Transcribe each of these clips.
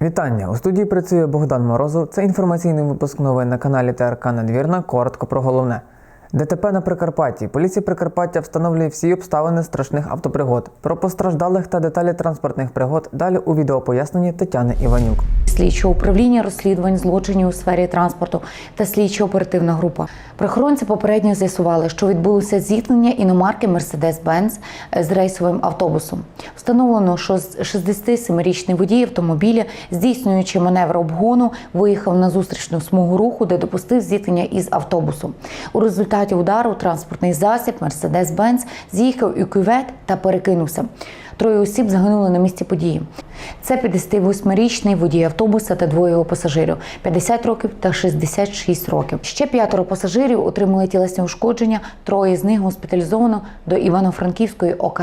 Вітання! У студії працює Богдан Морозов. Це інформаційний випуск новин на каналі ТРК Надвірна. Коротко про головне. ДТП на Прикарпатті. Поліція Прикарпаття встановлює всі обставини страшних автопригод. Про постраждалих та деталі транспортних пригод далі у відеопоясненні Тетяни Іванюк. слідчого управління розслідувань злочинів у сфері транспорту та слідчо-оперативна група. Прихоронці попередньо з'ясували, що відбулося зіткнення іномарки Mercedes-Benz з рейсовим автобусом. Встановлено, що 67-річний водій автомобіля, здійснюючи маневр обгону, виїхав на зустрічну смугу руху, де допустив зіткнення із автобусом. У результаті удару транспортний засіб Мерседес-Бенц з'їхав у кювет та перекинувся. Троє осіб загинули на місці події. Це 58-річний водій автобуса та двоє його пасажирів 50 років та 66 років. Ще п'ятеро пасажирів отримали тілесні ушкодження. Троє з них госпіталізовано до Івано-Франківської ОКЛ.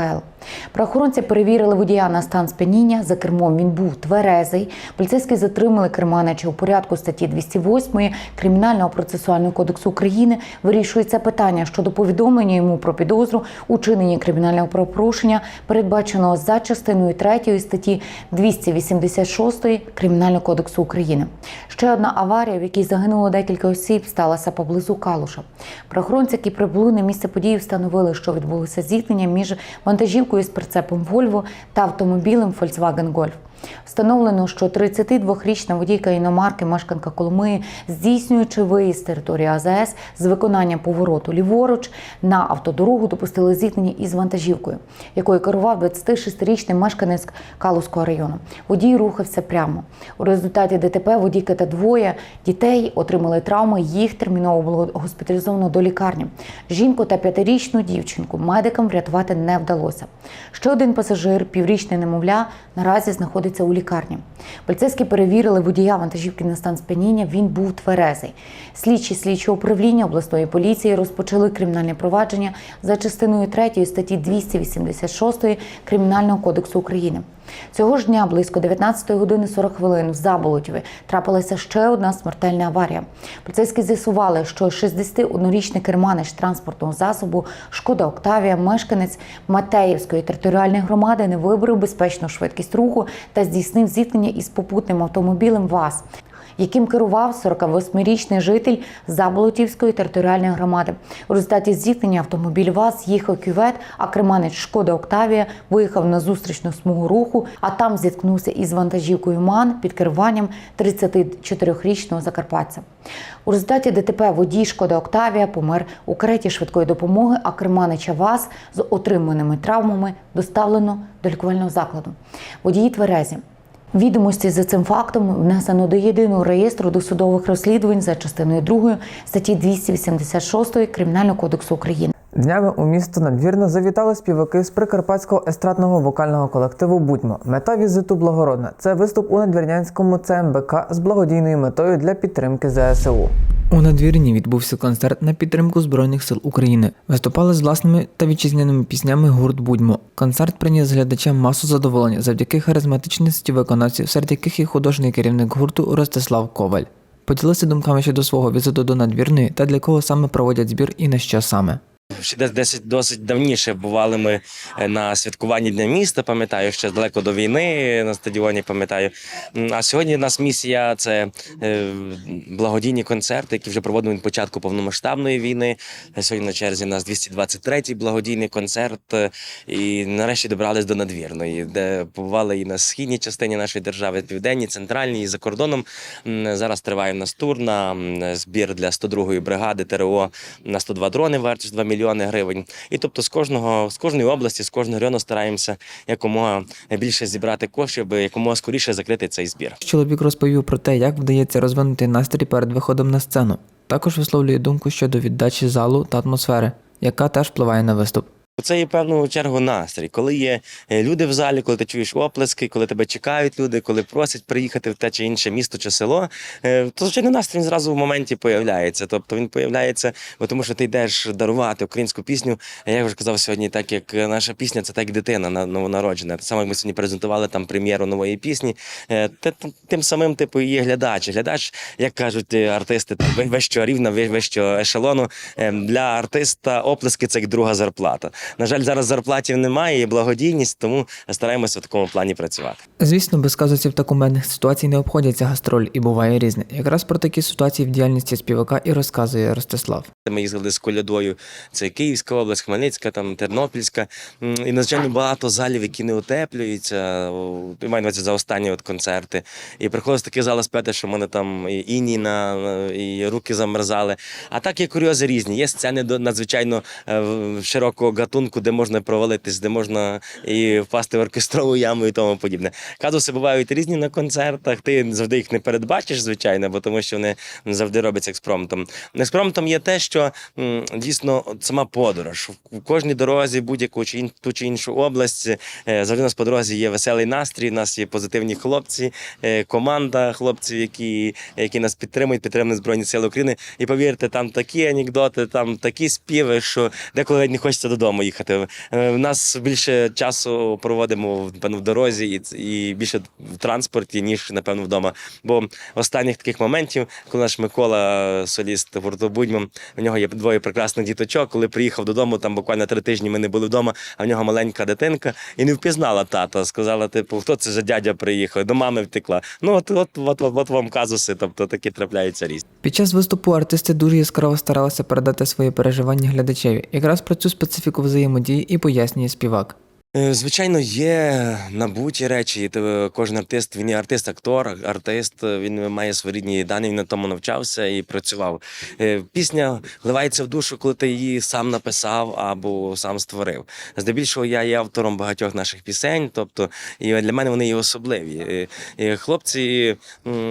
Правоохоронці перевірили водія на стан сп'яніння. За кермом він був тверезий. Поліцейські затримали керманича у порядку статті 208 Кримінального процесуального кодексу України. Вирішується питання щодо повідомлення йому про підозру у чиненні кримінального правопорушення, передбаченого за частиною 3 статті 286 Кримінального кодексу України. Ще одна аварія, в якій загинуло декілька осіб, сталася поблизу Калуша. Правоохоронці, які прибули на місце події, встановили, що відбулося зіткнення між вантажівкою з прицепом Volvo та автомобілем Volkswagen Golf. Встановлено, що 32-річна водійка іномарки, мешканка Коломиї, здійснюючи виїзд з території АЗС з виконанням повороту ліворуч на автодорогу, допустили зіткнення із вантажівкою, якою керував 26-річний мешканець Калузького району. Водій рухався прямо. У результаті ДТП водійка та двоє дітей отримали травми. Їх терміново було госпіталізовано до лікарні. Жінку та п'ятирічну дівчинку медикам врятувати не вдалося. Ще один пасажир, піврічний немовля, наразі знаходиться у лікарні. Поліцейські перевірили водія вантажівки на стан сп'яніння. Він був тверезий. Слідчі слідчого управління обласної поліції розпочали кримінальне провадження за частиною 3 статті 286 Кримінального кодексу України. Цього ж дня близько 19 години 40 хвилин в Заболотєві трапилася ще одна смертельна аварія. Поліцейські з'ясували, що 61-річний керманич транспортного засобу Шкода Октавія, мешканець Матеївської територіальної громади, не вибрав безпечну швидкість руху та здійснив зіткнення із попутним автомобілем ВАЗ яким керував 48-річний житель Заболотівської територіальної громади. У результаті зіткнення автомобіль ВАЗ їхав кювет, а керманець Шкода Октавія виїхав на зустрічну смугу руху, а там зіткнувся із вантажівкою МАН під керуванням 34-річного закарпатця. У результаті ДТП водій Шкода Октавія помер у кареті швидкої допомоги, а керманича ВАЗ з отриманими травмами доставлено до лікувального закладу. Водії тверезі. Відомості за цим фактом внесено до єдиного реєстру досудових розслідувань за частиною 2 статті 286 Кримінального кодексу України. Днями у місто Надвірна завітали співаки з прикарпатського естрадного вокального колективу Будьмо. Мета візиту благородна. Це виступ у надвірнянському ЦМБК з благодійною метою для підтримки ЗСУ. У надвірні відбувся концерт на підтримку Збройних сил України. Виступали з власними та вітчизняними піснями гурт Будьмо. Концерт приніс глядачам масу задоволення завдяки харизматичності виконавців, серед яких і художній керівник гурту Ростислав Коваль. Поділився думками щодо свого візиту до надвірної та для кого саме проводять збір і на що саме. Ще десь досить досить давніше бували ми е, на святкуванні Дня міста, пам'ятаю, ще далеко до війни на стадіоні, пам'ятаю. А сьогодні у нас місія це е, благодійні концерти, які вже проводимо від початку повномасштабної війни. Е, Сьогодні на черзі у нас 223-й благодійний концерт. е, І нарешті добрались до надвірної, де побували і на східній частині нашої держави, південній, центральній, і за кордоном. Зараз триває в нас тур на збір для 102-ї бригади ТРО на 102 дрони вартість 2 мільйони гривень. І тобто з кожного з кожної області, з кожного району стараємося якомога більше зібрати коштів, якомога скоріше закрити цей збір. Чоловік розповів про те, як вдається розвинути настрій перед виходом на сцену. Також висловлює думку щодо віддачі залу та атмосфери, яка теж впливає на виступ. Це є певну чергу настрій, коли є е, люди в залі, коли ти чуєш оплески, коли тебе чекають люди, коли просять приїхати в те чи інше місто чи село, е, то звичайно настрій зразу в моменті появляється. Тобто він появляється, бо тому що ти йдеш дарувати українську пісню. Я вже казав сьогодні, так як наша пісня це так як дитина на- новонароджена. Так само як ми сьогодні презентували там прем'єру нової пісні. е, те- тим- самим типу є глядач. Глядач, як кажуть е, артисти, вищого рівня, ви- вищого ешелону. е, Для артиста оплески це як друга зарплата. На жаль, зараз зарплатів немає, і благодійність, тому стараємося в такому плані працювати. Звісно, без казусів та кумедних ситуацій не обходяться гастроль і буває різне. Якраз про такі ситуації в діяльності співака і розказує Ростислав. Ми їздили з колядою. Це Київська область, Хмельницька, там Тернопільська. І надзвичайно багато залів, які не утеплюються. Маю на за останні от концерти. І приходилось такі зали спити, що в мене там і іні на і руки замерзали. А так є курйози різні. Є сцени надзвичайно е, широкого гатунку, де можна провалитись, де можна і впасти в оркестрову яму і тому подібне. Казуси бувають різні на концертах. Ти завжди їх не передбачиш, звичайно, бо тому що вони завжди робляться експромтом. Експромтом є те, що дійсно сама подорож в кожній дорозі, будь-яку чи ту чи іншу область. е, Завжди у нас по дорозі є веселий настрій. У нас є позитивні хлопці, е, команда хлопців, які, які нас підтримують, підтримують збройні сили України. І повірте, там такі анекдоти, там такі співи, що деколи не хочеться додому їхати. Е, В нас більше часу проводимо напевно, в дорозі і, і більше в транспорті, ніж напевно вдома. Бо останніх таких моментів, коли наш Микола, соліст гурту Будьмо, у нього є двоє прекрасних діточок. Коли приїхав додому, там буквально три тижні ми не були вдома, а в нього маленька дитинка і не впізнала тата. Сказала, типу, хто це за дядя приїхав? До мами втекла. Ну от, от, от, от, от вам казуси, тобто такі трапляються різні. Під час виступу артисти дуже яскраво старалися передати свої переживання глядачеві. Якраз про цю специфіку взаємодії і пояснює співак. Е, Звичайно, є набуті речі. Кожен артист, він є артист, актор, артист, е, він має свої рідні дані, він на тому навчався і працював. Е, Пісня вливається в душу, коли ти її сам написав або сам створив. Здебільшого я є автором багатьох наших пісень, тобто і для мене вони є особливі. Е, е, Хлопці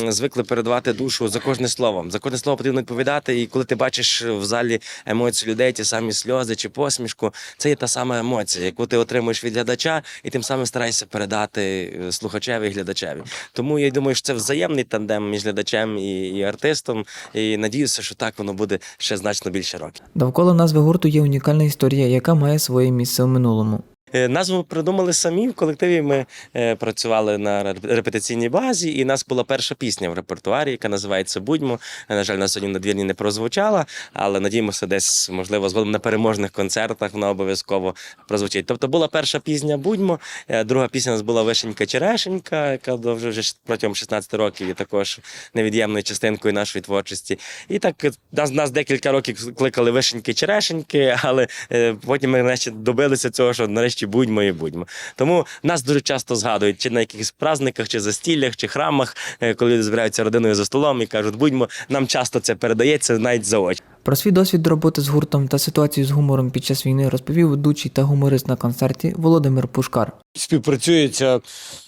звикли передавати душу за кожне словом. За кожне слово потрібно відповідати. І коли ти бачиш в залі емоції людей, ті самі сльози чи посмішку, це є та сама емоція, яку ти отримуєш від глядача, і тим самим стараєшся передати е, слухачеві і глядачеві. Тому я думаю, що це взаємний тандем між глядачем і, і артистом. І надіюся, що так воно буде ще значно більше років. Довкола назви гурту є унікальна історія, яка має своє місце у минулому. Е, Назву придумали самі в колективі. Ми е, працювали на реп- репетиційній базі, і в нас була перша пісня в репертуарі, яка називається Будьмо. Е, На жаль, на сьогодні на двірні не прозвучала, але надіємося, десь можливо згодом на переможних концертах вона обов'язково прозвучить. Тобто була перша пісня Будьмо, друга пісня у нас була Вишенька Черешенька, яка вже протягом 16 років є також невід'ємною частинкою нашої творчості. І так нас, нас декілька років кликали Вишеньки Черешеньки, але потім ми нарешті добилися цього, що нарешті будьмо і будьмо. Тому нас дуже часто згадують, чи на якихось праздниках, чи застіллях, чи храмах, е, коли люди збираються родиною за столом і кажуть, будьмо, нам часто це передається навіть за очі. Про свій досвід роботи з гуртом та ситуацію з гумором під час війни розповів ведучий та гуморист на концерті Володимир Пушкар. співпрацюється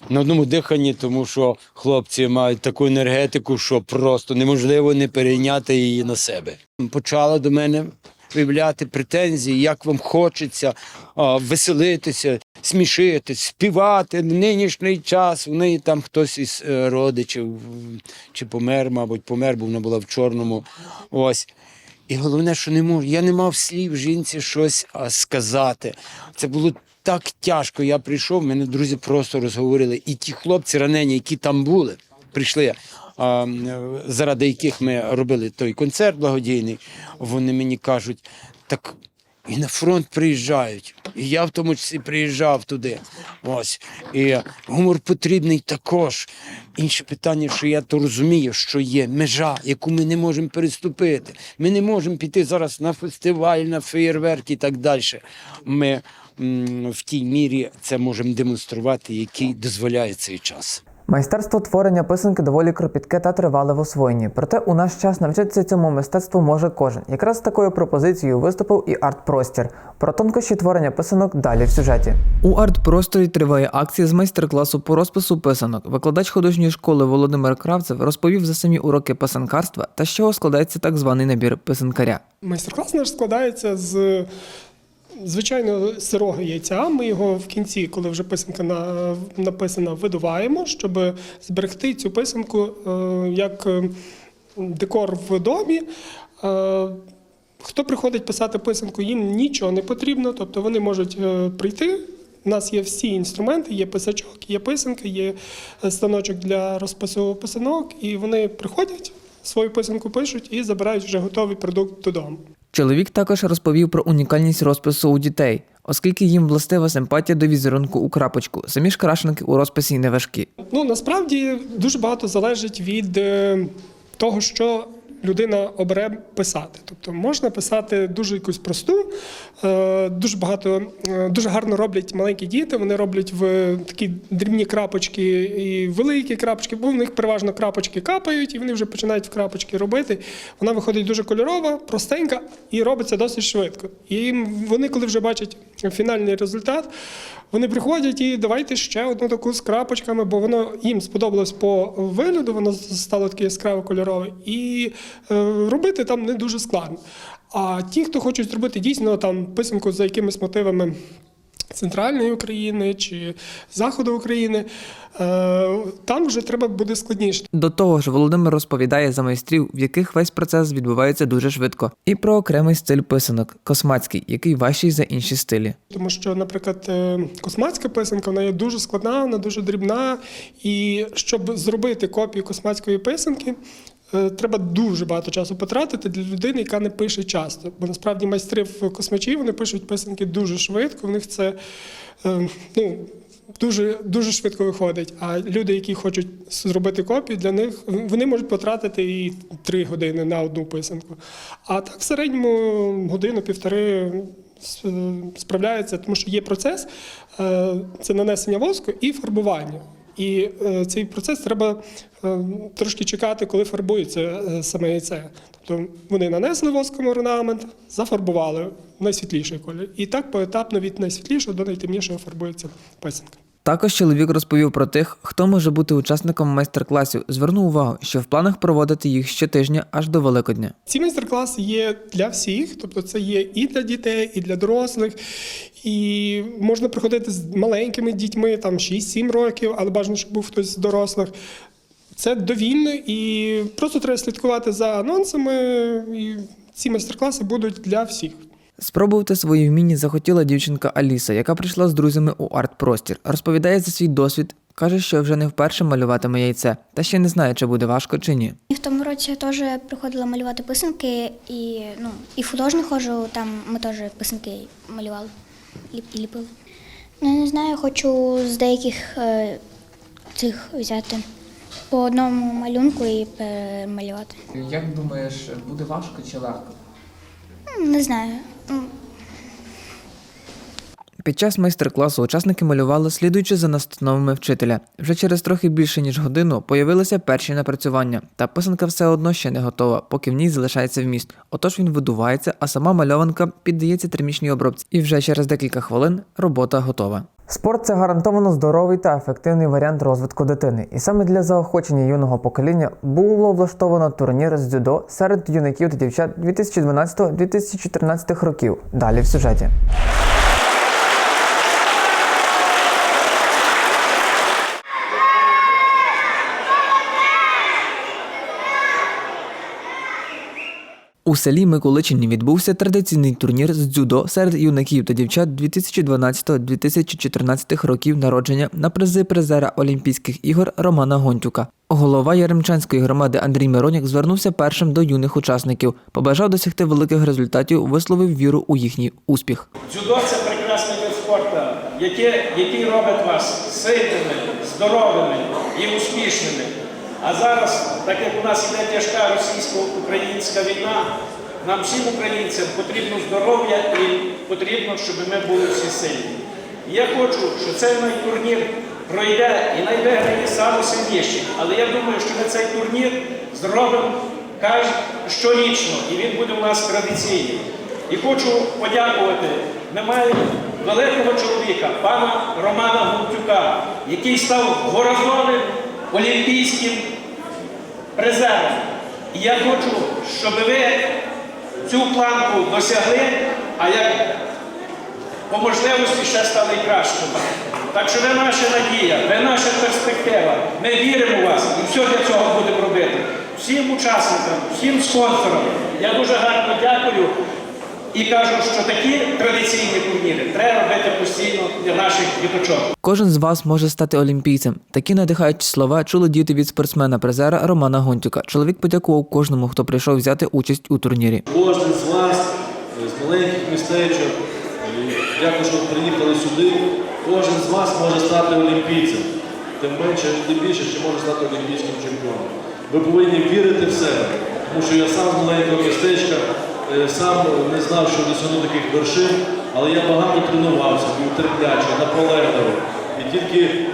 на одному диханні, тому що хлопці мають таку енергетику, що просто неможливо не перейняти її на себе. Почала до мене виявляти претензії, як вам хочеться а, веселитися, смішити, співати в нинішній час. В неї там хтось із е, родичів чи помер, мабуть, помер, бо вона була в чорному. Ось. І головне, що не можу. Я не мав слів жінці щось сказати. Це було так тяжко. Я прийшов, мене друзі просто розговорили. І ті хлопці ранені, які там були, прийшли, заради яких ми робили той концерт благодійний, вони мені кажуть, так. І на фронт приїжджають. І я в тому числі приїжджав туди. Ось. І гумор потрібний також. Інше питання, що я то розумію, що є межа, яку ми не можемо переступити. Ми не можемо піти зараз на фестиваль, на феєрверк і так далі. Ми в тій мірі це можемо демонструвати, який дозволяє цей час. Майстерство творення писанки доволі кропітке та тривале в освоєнні. Проте у наш час навчитися цьому мистецтву може кожен. Якраз з такою пропозицією виступив і арт-простір. Про тонкощі творення писанок далі в сюжеті. У арт-просторі триває акція з майстер-класу по розпису писанок. Викладач художньої школи Володимир Кравцев розповів за самі уроки писанкарства та з чого складається так званий набір писанкаря. Майстер-клас наш складається з звичайно сирого яйця. Ми його в кінці, коли вже писанка на, написана, видуваємо, щоб зберегти цю писанку е, як е, декор в домі. Е, Хто приходить писати писанку, їм нічого не потрібно, тобто вони можуть прийти. У нас є всі інструменти, є писачок, є писанка, є станочок для розпису писанок, і вони приходять, свою писанку пишуть і забирають вже готовий продукт додому. Чоловік також розповів про унікальність розпису у дітей, оскільки їм властива симпатія до візерунку у крапочку. Самі ж крашенки у розписі не важкі. Ну насправді дуже багато залежить від е, того, що людина обере писати. Тобто можна писати дуже якусь просту, е, дуже багато, е, дуже гарно роблять маленькі діти. Вони роблять в такі дрібні крапочки і великі крапочки, бо в них переважно крапочки капають, і вони вже починають в крапочки робити. Вона виходить дуже кольорова, простенька і робиться досить швидко. І вони, коли вже бачать фінальний результат, вони приходять і давайте ще одну таку з крапочками, бо воно їм сподобалось по вигляду, воно стало таке яскраво кольорове. І е, робити там не дуже складно. А ті, хто хочуть зробити дійсно там писанку за якимись мотивами. Центральної України чи Заходу України, е, там вже треба буде складніше. До того ж, Володимир розповідає за майстрів, в яких весь процес відбувається дуже швидко, і про окремий стиль писанок космацький, який важчий за інші стилі. Тому що, наприклад, е, космацька писанка вона є дуже складна, вона дуже дрібна. І щоб зробити копію космацької писанки, треба дуже багато часу потратити для людини, яка не пише часто. Бо насправді майстри в космачі вони пишуть писанки дуже швидко. В них це е, ну. Дуже дуже швидко виходить. А люди, які хочуть зробити копію, для них вони можуть потратити і три години на одну писанку. А так в середньому годину-півтори с- справляється, тому що є процес е, це нанесення воску і фарбування. І е, цей процес треба е, трошки чекати, коли фарбується е, саме яйце. Тобто вони нанесли воском орнамент, зафарбували в найсвітліший колір. І так поетапно від найсвітлішого до найтемнішого фарбується писанка. Також чоловік розповів про тих, хто може бути учасником майстер-класів. Звернув увагу, що в планах проводити їх щотижня аж до Великодня. Ці майстер-класи є для всіх, тобто це є і для дітей, і для дорослих. І можна приходити з маленькими дітьми, там 6-7 років, але бажано, щоб був хтось з дорослих. Це довільно і просто треба слідкувати за анонсами. І ці майстер-класи будуть для всіх. Спробувати свої вміння захотіла дівчинка Аліса, яка прийшла з друзями у арт-простір. Розповідає за свій досвід, каже, що вже не вперше малюватиме яйце, та ще не знає, чи буде важко чи ні. І в тому році я теж приходила малювати писанки, і, ну, і в художню ходжу, там ми теж писанки малювали і ліпили. Ну, я не знаю, хочу з деяких е, цих взяти по одному малюнку і перемалювати. Як думаєш, буде важко чи легко? Не знаю. Під час майстер-класу учасники малювали, слідуючи за настановами вчителя. Вже через трохи більше ніж годину появилися перші напрацювання, та писанка все одно ще не готова, поки в ній залишається вміст. Отож він видувається, а сама мальованка піддається термічній обробці. І вже через декілька хвилин робота готова. Спорт це гарантовано здоровий та ефективний варіант розвитку дитини. І саме для заохочення юного покоління було влаштовано турнір з дзюдо серед юнаків та дівчат 2012-2014 років. Далі в сюжеті. У селі Миколичині відбувся традиційний турнір з дзюдо серед юнаків та дівчат 2012-2014 років народження на призи призера Олімпійських ігор Романа Гонтюка. Голова Яремчанської громади Андрій Мироняк звернувся першим до юних учасників, побажав досягти великих результатів, висловив віру у їхній успіх. Дзюдо це прекрасний вид спорту, яке, який робить вас сильними, здоровими і успішними. А зараз, так як у нас іде тяжка російсько-українська війна, нам всім українцям потрібно здоров'я і потрібно, щоб ми були всі сильні. І я хочу, що цей турнір пройде і найвиграє саме сильніші. Але я думаю, що ми цей турнір зробимо щорічно, і він буде у нас традиційний. І хочу подякувати. Ми маємо великого чоловіка, пана Романа Гунтюка, який став дворазовим олімпійським призером. І я хочу, щоб ви цю планку досягли, а як по можливості ще стали кращими. Так що ви наша надія, ви наша перспектива. Ми віримо в вас і все для цього будемо робити. Всім учасникам, всім спонсорам. Я дуже гарно дякую І кажу, що такі традиційні турніри треба робити постійно для наших діточок. Кожен з вас може стати олімпійцем. Такі надихаючі слова чули діти від спортсмена-призера Романа Гонтюка. Чоловік подякував кожному, хто прийшов взяти участь у турнірі. Кожен з вас е, з маленьких містечок, е, дякую, що приїхали сюди. Кожен з вас може стати олімпійцем. Тим менше, тим більше, що може стати олімпійським чемпіоном. Ви повинні вірити в себе, тому що я сам з маленького містечка, сам не знав, що досягну таких вершин, але я багато тренувався, був терплячий, наполегливий. І тільки,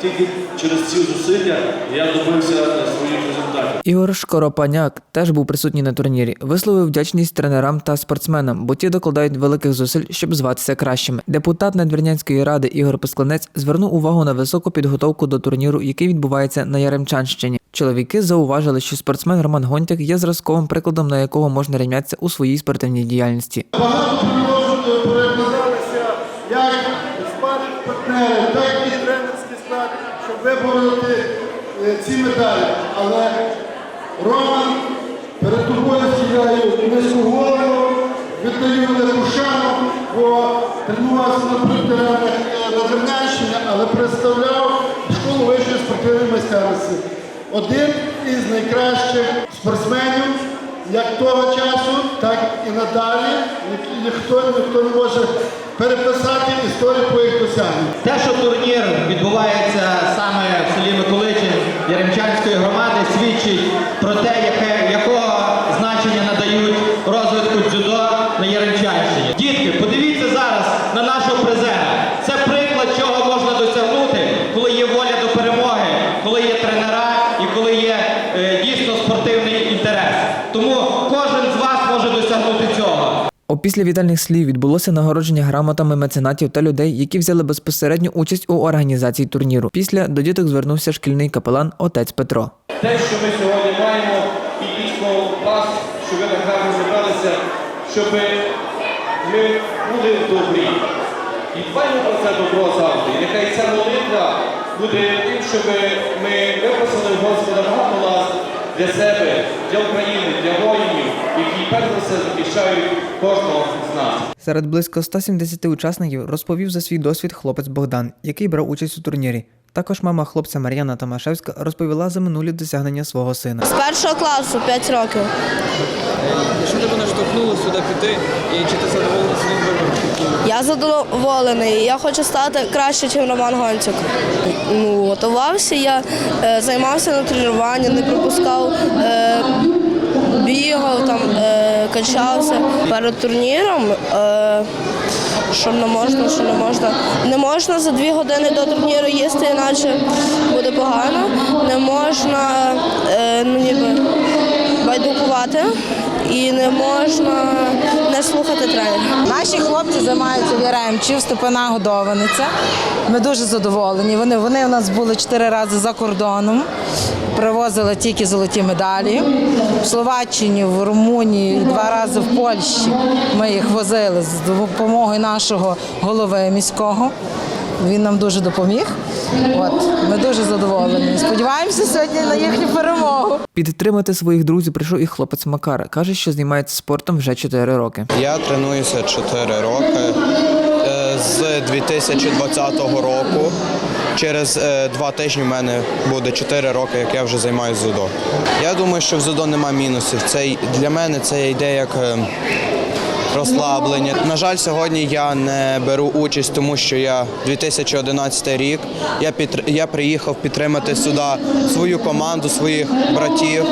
тільки через ці зусилля я добився е, своїх результатів. Ігор Шкоропаняк теж був присутній на турнірі. Висловив вдячність тренерам та спортсменам, бо ті докладають великих зусиль, щоб зватися кращими. Депутат Надвірнянської ради Ігор Пескланець звернув увагу на високу підготовку до турніру, який відбувається на Яремчанщині. Чоловіки зауважили, що спортсмен Роман Гонтяк є зразковим прикладом, на якого можна рівнятися у своїй спортивній діяльності. Багато перекладалися як спаринг партнери, так і тренерський склад, щоб вибороти е, ці медалі. Але Роман перед тобою сідаю низьку голову, віддаю велику шану, бо тренувався на притираннях е, на Дернянщині, але представляв школу вищої спортивної майстерності. Один із найкращих спортсменів як того часу, так і надалі. Ніхто, ніхто не може переписати історію твоїх досягнень. Те, що турнір відбувається саме в селі Миколичин Яремчанської громади, свідчить про те, яке, якого значення надають розвитку дзюдо на Яремчанщині. Дітки, подивіться зараз на нашого призера. Це приклад, чого можна досягнути, коли є воля до перемоги, коли є тренера і коли є е, дійсно спортивний інтерес. Тому кожен з вас може досягнути Опісля вітальних слів відбулося нагородження грамотами меценатів та людей, які взяли безпосередню участь у організації турніру. Після до діток звернувся шкільний капелан отець Петро. те, що ми сьогодні маємо, і дійсно вас, що ви так гарно зібралися, щоб ми були добрі. І дбаємо про це добро завжди. І нехай ця молитва буде тим, щоб ми випросили Господа багато ласк для себе, для України, для воїнів, які перш за все захищають кожного з нас. Серед близько 170 учасників розповів за свій досвід хлопець Богдан, який брав участь у турнірі. Також мама хлопця Мар'яна Томашевська розповіла за минулі досягнення свого сина. З першого класу 5 років. Що тебе наштовхнуло сюди піти і чи ти задоволений своїм вибором? Я задоволений. Я хочу стати краще, ніж Роман Гончик. Ну, готувався, я е, займався на тренуванні, не пропускав, е, бігав, там, е, качався. Перед турніром, е, що не можна, що не можна. Не можна за дві години до турніру їсти, іначе буде погано. Не можна е, ну, ніби, байдукувати і не можна не слухати тренера. Наші хлопці займаються в Яремчі в Степана Годованиця. Ми дуже задоволені. Вони, вони у нас були чотири рази за кордоном, привозили тільки золоті медалі. В Словаччині, в Румунії, два рази в Польщі ми їх возили з допомогою нашого голови міського. Він нам дуже допоміг. От, ми дуже задоволені. Сподіваємося сьогодні на їхню перемогу. Підтримати своїх друзів прийшов і хлопець Макар. каже, що займається спортом вже 4 роки. Я тренуюся 4 роки е, з 2020 року. Через е, два тижні в мене буде 4 роки, як я вже займаюся дзюдо. Я думаю, що в дзюдо нема мінусів. Це для мене це йде як е, розслаблення. На жаль, сьогодні я не беру участь, тому що я 2011 рік. Я підтр- я приїхав підтримати сюди свою команду, своїх братів.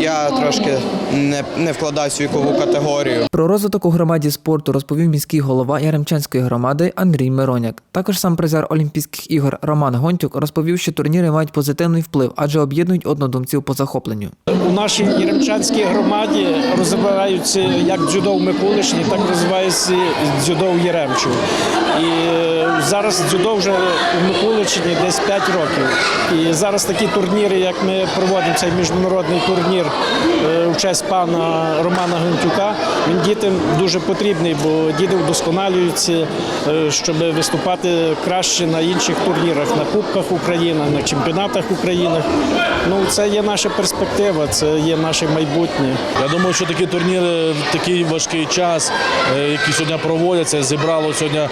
Я трошки не, не вкладаюсь в вікову категорію. Про розвиток у громаді спорту розповів міський голова Яремчанської громади Андрій Мироняк. Також сам призер Олімпійських ігор Роман Гонтюк розповів, що турніри мають позитивний вплив, адже об'єднують однодумців по захопленню. У нашій Єремчанській громаді розвиваються як дзюдо в Миколишні, так розвивається дзюдо в Єремчу. І зараз дзюдо вже в Миколичині десь 5 років. І зараз такі турніри, як ми проводимо цей міжнародний турнір е, в честь пана Романа Гонтюка, він дітям дуже потрібний, бо діти вдосконалюються, е, щоб виступати краще на інших турнірах, на Кубках України, на чемпіонатах України. Ну, це є наша перспектива. Це є наше майбутнє. Я думаю, що такі турніри такий важкий час, е, які сьогодні проводяться, зібрало сьогодні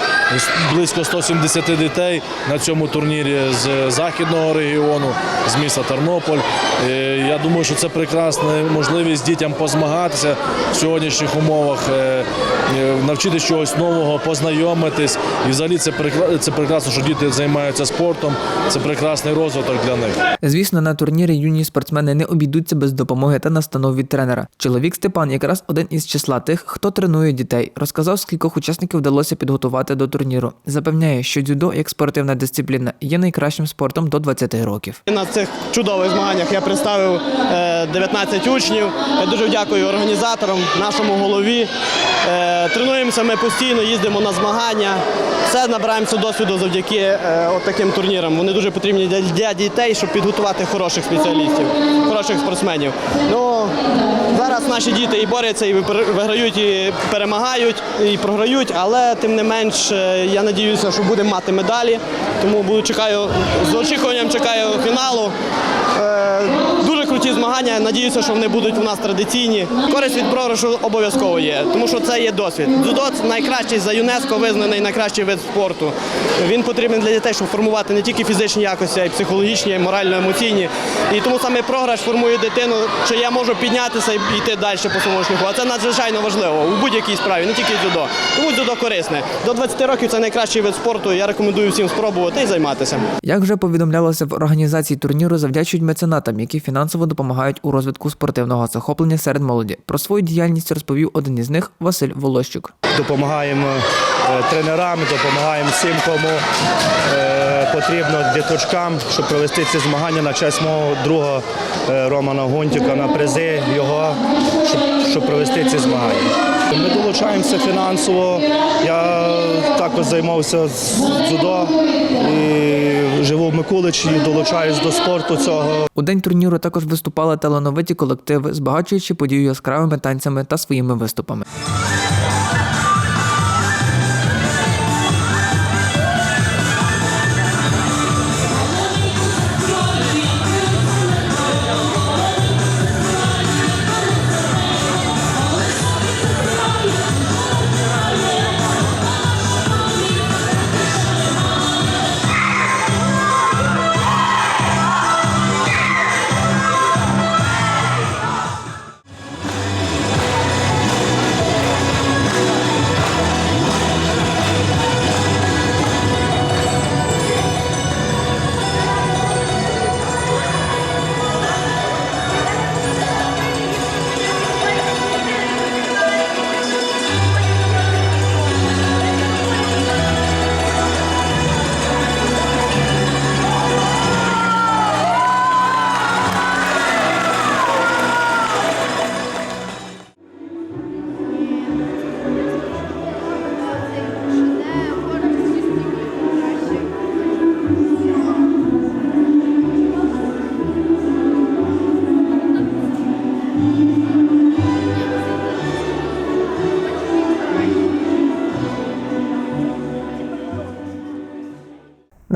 близько 170 дітей на цьому турнірі з західного регіону, з міста Тернополь. Е, Я думаю, що це прекрасна можливість дітям позмагатися в сьогоднішніх умовах, е, е, навчитися чогось нового, познайомитись. І взагалі це це прекрасно, що діти займаються спортом. Це прекрасний розвиток для них. Звісно, на турнірі юні спортсмени не обійдуться без допомоги та настанов від тренера. Чоловік Степан якраз один із числа тих, хто тренує дітей. Розказав, скількох учасників вдалося підготувати до турніру. Запевняє, що дзюдо як спортивна дисципліна є найкращим спортом до 20 років. На цих чудових змаганнях я представив е, 19 учнів. Дуже дякую організаторам, нашому голові. Е, Тренуємося ми постійно, їздимо на змагання. Все набираємося досвіду завдяки е, таким турнірам. Вони дуже потрібні для, дітей, щоб підготувати хороших спеціалістів, хороших спортсменів. Ну, зараз наші діти і борються, і виграють, і перемагають, і програють, але тим не менш, е, я надіюся, що будемо мати медалі. Тому буду чекаю з очікуванням чекаю фіналу. Круті змагання. Надіюся, що вони будуть у нас традиційні. Користь від програшу обов'язково є, тому що це є досвід. Дзюдо це найкращий за ЮНЕСКО визнаний найкращий вид спорту. Він потрібен для дітей, щоб формувати не тільки фізичні якості, а й психологічні, і морально-емоційні. І тому саме програш формує дитину, чи я можу піднятися і йти далі по своєму шляху. А це надзвичайно важливо у будь-якій справі, не тільки дзюдо. Тому дзюдо корисне. До 20 років це найкращий вид спорту. Я рекомендую всім спробувати і займатися. Як вже повідомлялося в організації турніру, завдячують меценатам, які фінансово допомагають у розвитку спортивного захоплення серед молоді. Про свою діяльність розповів один із них Василь Волощук. допомагаємо е, тренерам, допомагаємо всім, кому е, потрібно діточкам, щоб провести ці змагання на честь мого друга е, Романа Гунтіка на призи його, щоб, провести ці змагання. Ми долучаємося фінансово. Я також займався з дзюдо і живу в Миколичі, долучаюсь до спорту цього. У день турніру також виступали талановиті колективи, збагачуючи подію яскравими танцями та своїми виступами.